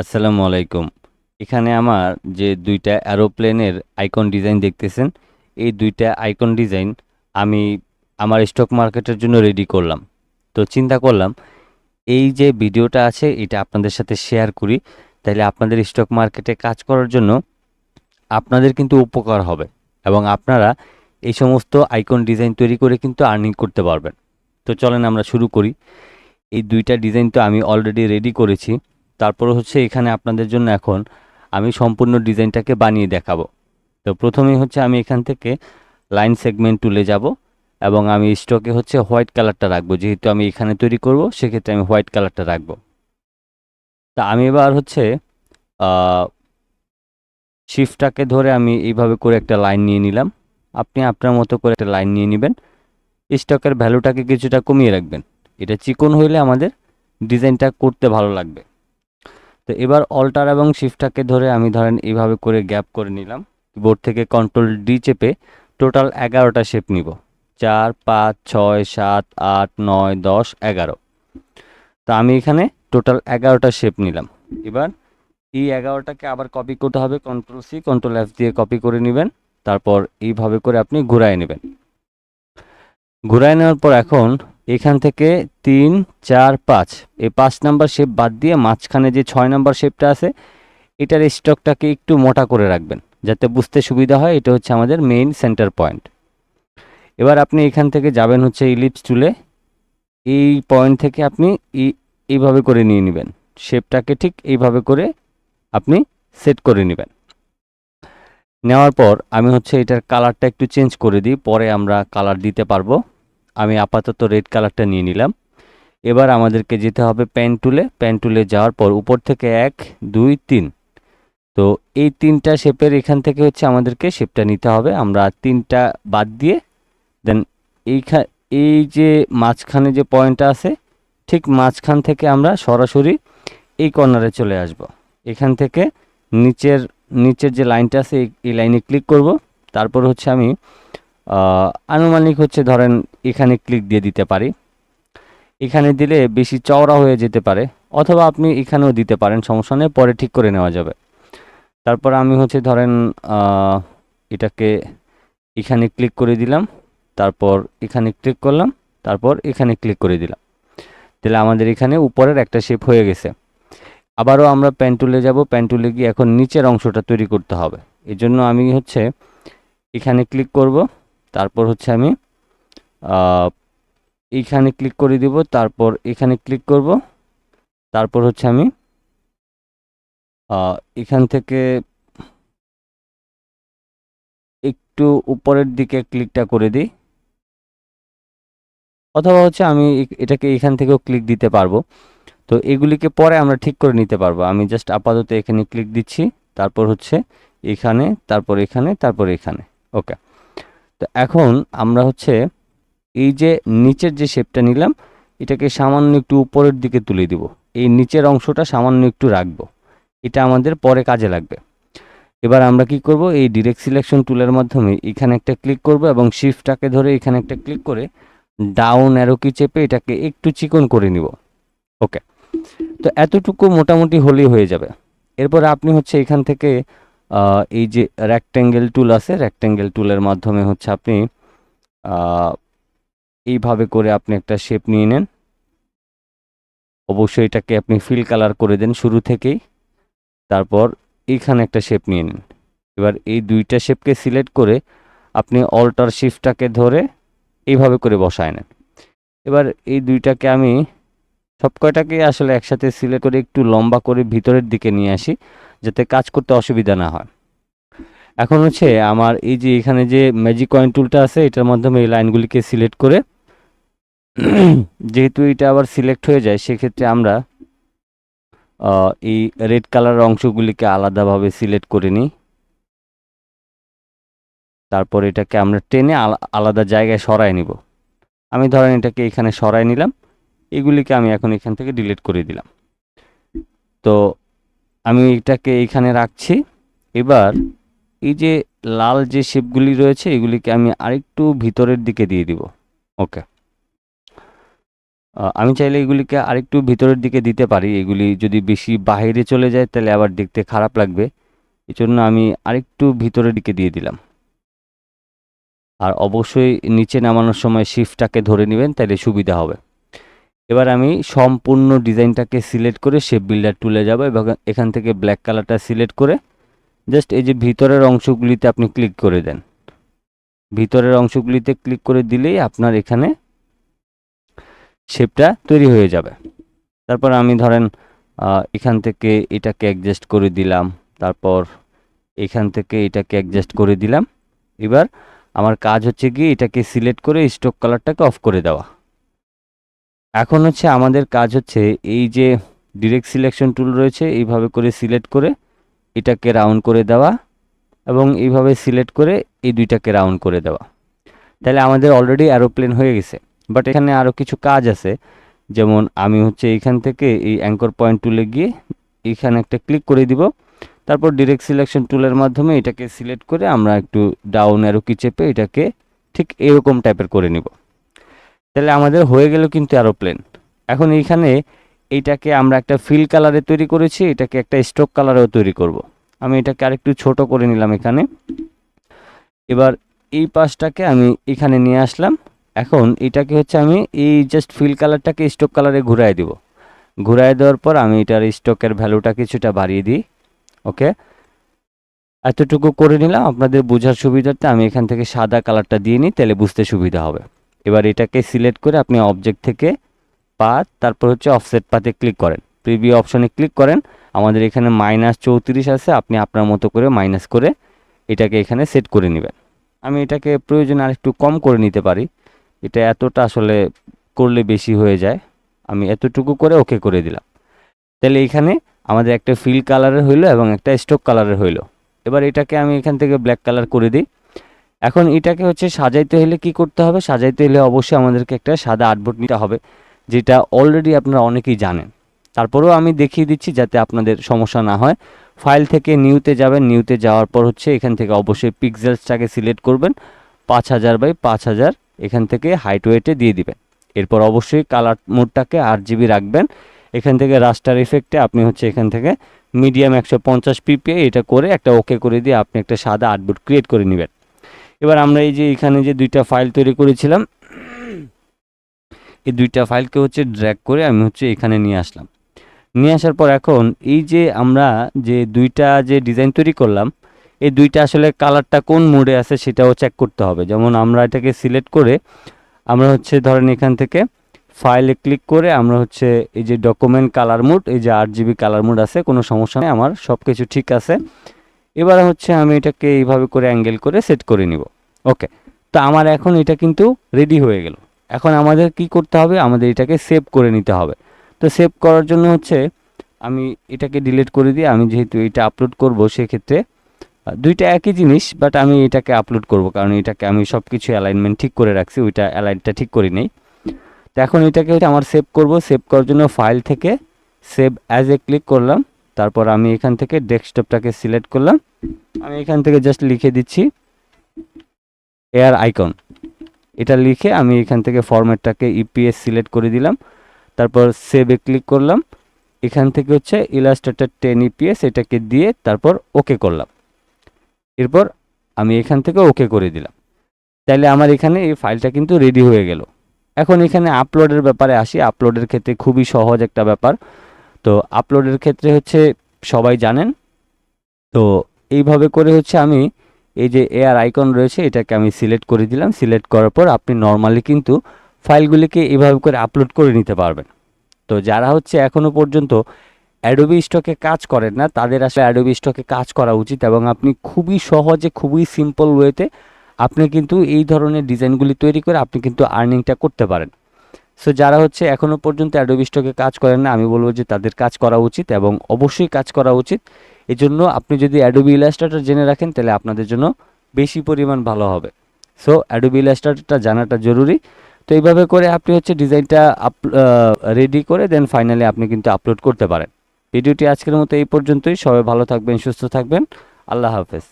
আসসালামু আলাইকুম। এখানে আমার যে দুইটা অ্যারোপ্লেনের আইকন ডিজাইন দেখতেছেন, এই দুইটা আইকন ডিজাইন আমি আমার স্টক মার্কেটের জন্য রেডি করলাম। তো চিন্তা করলাম, এই যে ভিডিওটা আছে, এটা আপনাদের সাথে শেয়ার করি। তাহলে আপনাদের স্টক মার্কেটে কাজ করার জন্য আপনাদের কিন্তু উপকার হবে এবং আপনারা এই সমস্ত আইকন ডিজাইন তৈরি করে কিন্তু আর্নিং করতে পারবেন। তো চলেন আমরা শুরু করি। এই দুইটা ডিজাইন তো আমি অলরেডি রেডি করেছি। তারপর হচ্ছে এখানে আপনাদের জন্য এখন আমি সম্পূর্ণ ডিজাইনটাকে বানিয়ে দেখাবো। তো প্রথমেই হচ্ছে আমি এখান থেকে লাইন সেগমেন্ট তুলে যাব এবং আমি স্টকে হচ্ছে হোয়াইট কালারটা রাখব। যেহেতু আমি এখানে তৈরি করব, সেক্ষেত্রে আমি হোয়াইট কালারটা রাখব। তা আমি এবার হচ্ছে শিফটটাকে ধরে আমি এইভাবে করে একটা লাইন নিয়ে নিলাম। আপনি আপনার মতো করে একটা লাইন নিয়ে নেবেন। স্টকের ভ্যালুটাকে কিছুটা কমিয়ে রাখবেন। এটা চিকন হইলে আমাদের ডিজাইনটা করতে ভালো লাগবে। তো এবার অল্টার এবং শিফটটাকে ধরে আমি ধরেন এইভাবে করে গ্যাপ করে নিলাম। বোর্ড থেকে কন্ট্রোল ডি চেপে টোটাল এগারোটা শেপ নিব। চার, পাঁচ, ছয়, সাত, আট, নয়, দশ, এগারো। তো আমি এখানে টোটাল এগারোটা শেপ নিলাম। এবার এই এগারোটাকে আবার কপি করতে হবে। কন্ট্রোল সি কন্ট্রোল এফ দিয়ে কপি করে নেবেন। তারপর এইভাবে করে আপনি ঘুরায় নেবেন। ঘুরায় নেওয়ার পর এখন এখান থেকে তিন, চার, পাঁচ। এই পাঁচ নাম্বার শেপ বাদ দিয়ে মাঝখানে যে ছয় নাম্বার শেপটা আছে, এটার স্টকটাকে একটু মোটা করে রাখবেন, যাতে বুঝতে সুবিধা হয়। এটা হচ্ছে আমাদের মেইন সেন্টার পয়েন্ট এবার আপনি এখান থেকে যাবেন হচ্ছে ইলিপস চুলে এই পয়েন্ট থেকে আপনি এই এইভাবে করে নিয়ে নেবেন। শেপটাকে ঠিক এইভাবে করে আপনি সেট করে নেবেন। নেওয়ার পর আমি হচ্ছে এটার কালারটা একটু চেঞ্জ করে দিই, পরে আমরা কালার দিতে পারব। আমি আপাতত রেড কালারটা নিয়ে নিলাম। এবার আমাদেরকে যেতে হবে প্যান টুলে প্যান টুলে যাওয়ার পর উপর থেকে এক, দুই, তিন। তো এই তিনটা শেপের এখান থেকে হচ্ছে আমাদেরকে শেপটা নিতে হবে। আমরা তিনটা বাদ দিয়ে দেন এইখা, এই যে মাঝখানে যে পয়েন্টটা আছে, ঠিক মাঝখান থেকে আমরা সরাসরি এই কর্নারে চলে আসব। এখান থেকে নিচের নিচের যে লাইনটা আছে, এই- লাইনে ক্লিক করব। তারপর হচ্ছে আমি আনুমানিক হচ্ছে ধরেন এখানে ক্লিক দিয়ে দিতে পারি। এখানে দিলে বেশি চওড়া হয়ে যেতে পারে, অথবা আপনি এখানেও দিতে পারেন, সমস্যা নেই, পরে ঠিক করে নেওয়া যাবে। তারপর আমি হচ্ছে ধরেন এটাকে এখানে ক্লিক করে দিলাম, তারপর এখানে ক্লিক করলাম, তারপর এখানে ক্লিক করে দিলাম। তাহলে আমাদের এখানে উপরের একটা শেপ হয়ে গেছে। আবারও আমরা প্যান্টুলে যাব। প্যান্টুলে গিয়ে এখন নিচের অংশটা তৈরি করতে হবে। এই জন্য আমি হচ্ছে এখানে ক্লিক করব। তারপর হচ্ছে আমি এইখানে ক্লিক করে দিব। তারপর এখানে ক্লিক করব। তারপর হচ্ছে আমি এখান থেকে একটু উপরের দিকে ক্লিকটা করে দিই। অথবা হচ্ছে আমি এটাকে এখান থেকেও ক্লিক দিতে পারব। তো এগুলিকে পরে আমরা ঠিক করে নিতে পারব। আমি জাস্ট আপাতত এখানে ক্লিক দিচ্ছি, তারপর হচ্ছে এখানে, তারপর এখানে তারপর এখানে। ওকে তো এখন আমরা হচ্ছে এই যে নিচের যে শেপটা নিলাম, এটাকে সামান্য একটু উপরের দিকে তুলে দিব। এই নিচের অংশটা সামান্য একটু রাখব। এটা আমাদের পরে কাজে লাগবে। এবার আমরা কি করব? এই ডিরেক্ট সিলেকশন টুলের মাধ্যমে এখানে একটা ক্লিক করব এবং শিফটটাকে ধরে এখানে একটা ক্লিক করে ডাউন অ্যারো কি চেপে এটাকে একটু চিকন করে নিব। ওকে তো এতটুকু মোটামুটি হলেই হয়ে যাবে। এরপর আপনি হচ্ছে এখান থেকে এই যে রেক্ট্যাঙ্গেল টুল আছে রেক্ট্যাঙ্গেল টুলের মাধ্যমে হচ্ছে আপনি এইভাবে করে আপনি একটা শেপ নিয়ে নেন। অবশ্যই এটাকে আপনি ফিল কালার করে দেন শুরু থেকেই। তারপর এইখানে একটা শেপ নিয়ে নিন। এবার এই দুইটা শেপকে সিলেক্ট করে আপনি অল্টার শিফটটাকে ধরে এইভাবে করে বসায় নেন। এবার এই দুইটাকে আমি সব কয়টাকে আসলে একসাথে সিলেক্ট করে একটু লম্বা করে ভিতরের দিকে নিয়ে আসি, যাতে কাজ করতে অসুবিধা না হয়। এখন হচ্ছে আমার এই যে এখানে যে ম্যাজিক কয়েন টুলটা আছে, এটার মাধ্যমে এই লাইনগুলিকে সিলেক্ট করে যেহেতু এটা আবার সিলেক্ট হয়ে যায়, সেক্ষেত্রে আমরা এই রেড কালার অংশগুলিকে আলাদাভাবে সিলেক্ট করে নিই। তারপর এটাকে আমরা টেনে আলা- আলাদা জায়গায় সরায় নিব। আমি ধরেন এটাকে এখানে সরায় নিলাম। এগুলিকে আমি এখন এখান থেকে ডিলিট করে দিলাম। তো আমি এটাকে এখানে রাখছি। এবার এই যে লাল যে শেপগুলি রয়েছে, এগুলিকে আমি আরেকটু ভিতরের দিকে দিয়ে দিব। ওকে আমি চাইলে এগুলিকে আরেকটু ভিতরের দিকে দিতে পারি। এগুলি যদি বেশি বাইরে চলে যায়, তাহলে আবার দেখতে খারাপ লাগবে। এই জন্য আমি আরেকটু ভিতরের দিকে দিয়ে দিলাম। আর অবশ্যই নিচে নামানোর সময় শিফটটাকে ধরে নেবেন তাহলে সুবিধা হবে। এবার আমি সম্পূর্ণ ডিজাইনটাকে সিলেক্ট করে শেপ বিল্ডার টুলে যাব এবং এখান থেকে ব্ল্যাক কালারটা সিলেক্ট করে জাস্ট এই যে ভিতরের অংশগুলিতে আপনি ক্লিক করে দেন। ভিতরের অংশগুলিতে ক্লিক করে দিলেই আপনার এখানে শেপটা তৈরি হয়ে যাবে। তারপর আমি ধরেন এখান থেকে এটাকে অ্যাডজাস্ট করে দিলাম, তারপর এখান থেকে এটাকে অ্যাডজাস্ট করে দিলাম। এবার আমার কাজ হচ্ছে কি এটাকে সিলেক্ট করে স্টক কালারটাকে অফ করে দেওয়া। এখন হচ্ছে আমাদের কাজ হচ্ছে এই যে ডিরেক্ট সিলেকশন টুল রয়েছে, এইভাবে করে সিলেক্ট করে এটাকে রাউন্ড করে দেওয়া এবং এইভাবে সিলেক্ট করে এই দুইটাকে রাউন্ড করে দেওয়া। তাহলে আমাদের অলরেডি অ্যারোপ্লেন হয়ে গেছে। বাট এখানে আরও কিছু কাজ আছে। যেমন আমি হচ্ছে এইখান থেকে এই অ্যাঙ্কর পয়েন্ট টুলে গিয়ে এখানে একটা ক্লিক করে দিব। তারপর ডিরেক্ট সিলেকশন টুলের মাধ্যমে এটাকে সিলেক্ট করে আমরা একটু ডাউন অ্যারো কি চেপে এটাকে ঠিক এরকম টাইপের করে নিব। তাহলে আমাদের হয়ে গেল কিন্তু অ্যারোপ্লেন এখন এইখানে এইটাকে আমরা একটা ফিল কালারে তৈরি করেছি, এটাকে একটা স্ট্রোক কালারেও তৈরি করব। আমি এটাকে আরেকটু ছোট করে নিলাম এখানে। এবার এই পাশটাকে আমি এখানে নিয়ে আসলাম। এখন এটাকে হচ্ছে আমি এই জাস্ট ফিল কালারটাকে স্টক কালারে ঘুরাই দিব। ঘুরাই দেওয়ার পর আমি এটার স্টকের ভ্যালুটা কিছুটা বাড়িয়ে দিই। ওকে? এতটুকু করে নিলাম। আপনাদের বোঝার সুবিধার্থে আমি এখান থেকে সাদা কালারটা দিয়ে নিই, তাহলে বুঝতে সুবিধা হবে। এবার এটাকে সিলেক্ট করে আপনি অবজেক্ট থেকে পাত, তারপর হচ্ছে অফসেট পাতে ক্লিক করেন। প্রিভিউ অপশনে ক্লিক করেন, আমাদের এখানে মাইনাস চৌত্রিশ আছে, আপনি আপনার মতো করে মাইনাস করে এটাকে এখানে সেট করে নেবেন। আমি এটাকে প্রয়োজন আরেকটু কম করে নিতে পারি। এটা এতটা আসলে করলে বেশি হয়ে যায়। আমি এতটুকু করে ওকে করে দিলাম। তাহলে এখানে আমাদের একটা ফিল কালারের হইল এবং একটা স্টোক কালারের হইল। এবার এটাকে আমি এখান থেকে ব্ল্যাক কালার করে দিই। এখন এটাকে হচ্ছে সাজাইতে হলে কি করতে হবে? সাজাইতে হলে অবশ্যই আমাদেরকে একটা সাদা আর্টবোর্ড নিতে হবে, যেটা অলরেডি আপনারা অনেকেই জানেন। তারপরেও আমি দেখিয়ে দিচ্ছি যাতে আপনাদের সমস্যা না হয়। ফাইল থেকে নিউতে যাবেন নিউতে যাওয়ার পর হচ্ছে এখান থেকে অবশ্যই পিক্সেলসটাকে সিলেক্ট করবেন। পাঁচ হাজার বাই পাঁচ হাজার এখান থেকে হাইট ওয়েটে দিয়ে দিবেন। এরপর অবশ্যই কালার মোডটাকে আট জিবি রাখবেন। এখান থেকে রাস্টার ইফেক্টে আপনি হচ্ছে এখান থেকে মিডিয়াম একশো পঞ্চাশ পিপিএ এটা করে একটা ওকে করে দিয়ে আপনি একটা সাদা আর্টবোর্ড ক্রিয়েট করে নেবেন। এবার আমরা এই যে এখানে যে দুইটা ফাইল তৈরি করেছিলাম, এই দুইটা ফাইলকে হচ্ছে ড্র্যাগ করে আমি হচ্ছে এখানে নিয়ে আসলাম। নিয়ে আসার পর এখন এই যে আমরা যে দুইটা যে ডিজাইন তৈরি করলাম, এই দুইটা আসলে কালারটা কোন মোডে আছে সেটাও চেক করতে হবে। যেমন আমরা এটাকে সিলেক্ট করে আমরা হচ্ছে ধরেন এখান থেকে ফাইলে ক্লিক করে আমরা হচ্ছে এই যে ডকুমেন্ট কালার মোড এই যে আট জিবি কালার মোড আছে, কোনো সমস্যা নেই, আমার সব কিছু ঠিক আছে। এবার হচ্ছে আমি এটাকে এইভাবে করে অ্যাঙ্গেল করে সেট করে নিব। ওকে তো আমার এখন এটা কিন্তু রেডি হয়ে গেল। এখন আমাদের কি করতে হবে? আমাদের এটাকে সেভ করে নিতে হবে। তো সেভ করার জন্য হচ্ছে আমি এটাকে ডিলিট করে দিয়ে আমি যেহেতু এটা আপলোড করব, সেক্ষেত্রে দুইটা একই জিনিস বাট আমি এটাকে আপলোড করব, কারণ এটাকে আমি সব কিছু অ্যালাইনমেন্ট ঠিক করে রাখছি, ওইটা অ্যালাইনটা ঠিক করি নেই। তো এখন এটাকে হচ্ছে আমার সেভ করব। সেভ করার জন্য ফাইল থেকে সেভ অ্যাজ এ ক্লিক করলাম। তারপর আমি এখান থেকে ডেস্কটপটাকে সিলেক্ট করলাম। আমি এখান থেকে জাস্ট লিখে দিচ্ছি এয়ার আইকন। এটা লিখে আমি এখান থেকে ফরম্যাটটাকে ইপিএস সিলেক্ট করে দিলাম। তারপর সেভে ক্লিক করলাম। এখান থেকে হচ্ছে ইলাস্ট্রেটার টেন ইপিএস এটাকে দিয়ে তারপর ওকে করলাম। এরপর আমি এখান থেকে ওকে করে দিলাম। তাইলে আমার এখানে এই ফাইলটা কিন্তু রেডি হয়ে গেল। এখন এখানে আপলোডের ব্যাপারে আসি। আপলোডের ক্ষেত্রে খুবই সহজ একটা ব্যাপার। তো আপলোডের ক্ষেত্রে হচ্ছে সবাই জানেন। তো এইভাবে করে হচ্ছে আমি এই যে এয়ার আইকন রয়েছে, এটাকে আমি সিলেক্ট করে দিলাম। সিলেক্ট করার পর আপনি নর্মালি কিন্তু ফাইলগুলিকে এইভাবে করে আপলোড করে নিতে পারবেন। তো যারা হচ্ছে এখনও পর্যন্ত অ্যাডোবি স্টকে কাজ করেন না, তাদের আসলে অ্যাডোবি স্টকে কাজ করা উচিত এবং আপনি খুবই সহজে, খুবই সিম্পল ওয়েতে আপনি কিন্তু এই ধরনের ডিজাইনগুলি তৈরি করে আপনি কিন্তু আর্নিংটা করতে পারেন। সো যারা হচ্ছে এখনও পর্যন্ত অ্যাডোবি স্টকে কাজ করেন না, আমি বলব যে তাদের কাজ করা উচিত এবং অবশ্যই কাজ করা উচিত। এজন্য আপনি যদি অ্যাডোবি ইলাস্ট্রেটর জেনে রাখেন, তাহলে আপনাদের জন্য বেশি পরিমাণ ভালো হবে। সো অ্যাডোবি ইলাস্ট্রেটরটা জানাটা জরুরি। তো এইভাবে করে আপনি হচ্ছে ডিজাইনটা আপ রেডি করে দেন ফাইনালি আপনি কিন্তু আপলোড করতে পারেন। ভিডিওটি আজকের মতো এই পর্যন্তই। সবাই ভালো থাকবেন, সুস্থ থাকবেন। আল্লাহ হাফেজ।